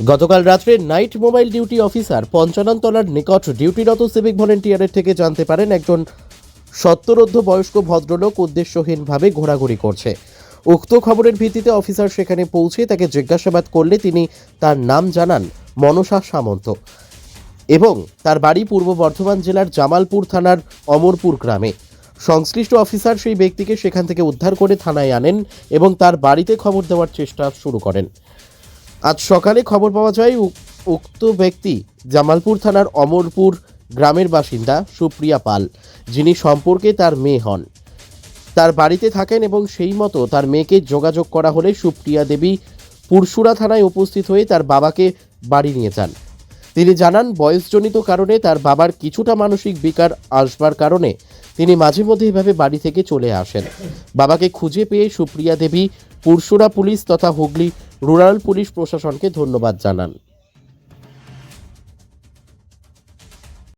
গতকাল রাত্রে night mobile duty officer পঞ্চাননতলার নিকট ডিউটিরত সিভিক ভলেন্টিয়ারের থেকে জানতে পারেন একজন সত্তরোর্ধ বয়স্ক ভদ্রলোক উদ্দেশ্যহীনভাবে ঘোরাঘুরি করছে। উক্ত খবরের ভিত্তিতে অফিসার সেখানে পৌঁছে তাকে জিজ্ঞাসাবাদ করলে তিনি তার নাম জানান মনসা সামন্ত এবং তার বাড়ি পূর্ব বর্ধমান জেলার জামালপুর থানার অমরপুর গ্রামে। সংশ্লিষ্ট অফিসার সেই ব্যক্তিকে সেখান থেকে উদ্ধার করে থানায় আনেন এবং তার বাড়িতে খবর দেওয়ার চেষ্টা শুরু করেন। আজ সকালে খবর পাওয়া যায় উক্ত ব্যক্তি জামালপুর থানার অমরপুর গ্রামের বাসিন্দা সুপ্রিয়া পাল, যিনি সম্পর্কে তার মেয়ে হন। তার বাড়িতে থাকেন এবং সেই মতো তার মেয়েকে যোগাযোগ করা হলে সুপ্রিয়া দেবী পুরসুরা থানায় উপস্থিত হয়ে তার বাবাকে বাড়ি নিয়ে যান। তিনি জানান, বয়সজনিত কারণে তার বাবার কিছুটা মানসিক বিকার আসবার কারণে তিনি মাঝে মধ্যে এভাবে বাড়ি থেকে চলে আসেন। বাবাকে খুঁজে পেয়ে সুপ্রিয়া দেবী পুরসুরা পুলিশ তথা হুগলি রুরাল পুলিশ প্রশাসনকে ধন্যবাদ জানান।